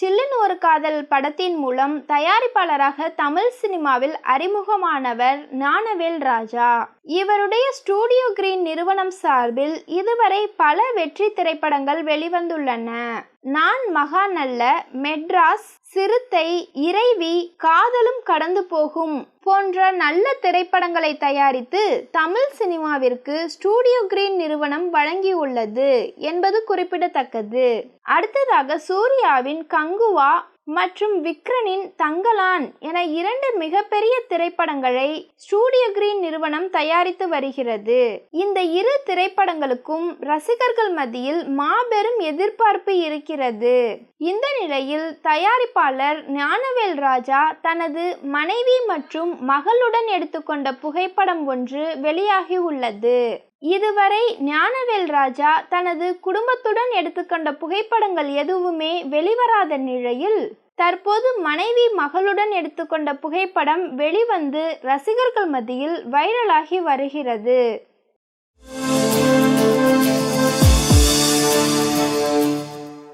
சில்லுன்னு ஒரு காதல் படத்தின் மூலம் தயாரிப்பாளராக தமிழ் சினிமாவில் அறிமுகமானவர் ஞானவேல் ராஜா. இவருடைய ஸ்டூடியோ கிரீன் நிறுவனம் சார்பில் இதுவரை பல வெற்றி திரைப்படங்கள் வெளிவந்துள்ளன. நான் மகான் அல்ல மெட்ராஸ் சிறுத்தை இறைவி காதலும் கடந்து போகும் போன்ற நல்ல திரைப்படங்களை தயாரித்து தமிழ் சினிமாவிற்கு ஸ்டூடியோ கிரீன் நிறுவனம் வழங்கியுள்ளது என்பது குறிப்பிடத்தக்கது. அடுத்ததாக சூர்யாவின் கங்குவா மற்றும் விக்ரனின் தங்கலான் என இரண்டு மிகப்பெரிய திரைப்படங்களை ஸ்டூடியோ கிரீன் நிறுவனம் தயாரித்து வருகிறது. இந்த இரு திரைப்படங்களுக்கும் ரசிகர்கள் மத்தியில் மாபெரும் எதிர்பார்ப்பு இருக்கிறது. இந்த நிலையில் தயாரிப்பாளர் ஞானவேல் ராஜா தனது மனைவி மற்றும் மகளுடன் எடுத்துக்கொண்ட புகைப்படம் ஒன்று வெளியாகி உள்ளது இதுவரை ஞானவேல் ராஜா தனது குடும்பத்துடன் எடுத்துக்கொண்ட புகைப்படங்கள் எதுவுமே வெளிவராத நிலையில் தற்போது மனைவி மகளுடன் எடுத்துக்கொண்ட புகைப்படம் வெளிவந்து ரசிகர்கள் மத்தியில் வைரலாகி வருகிறது.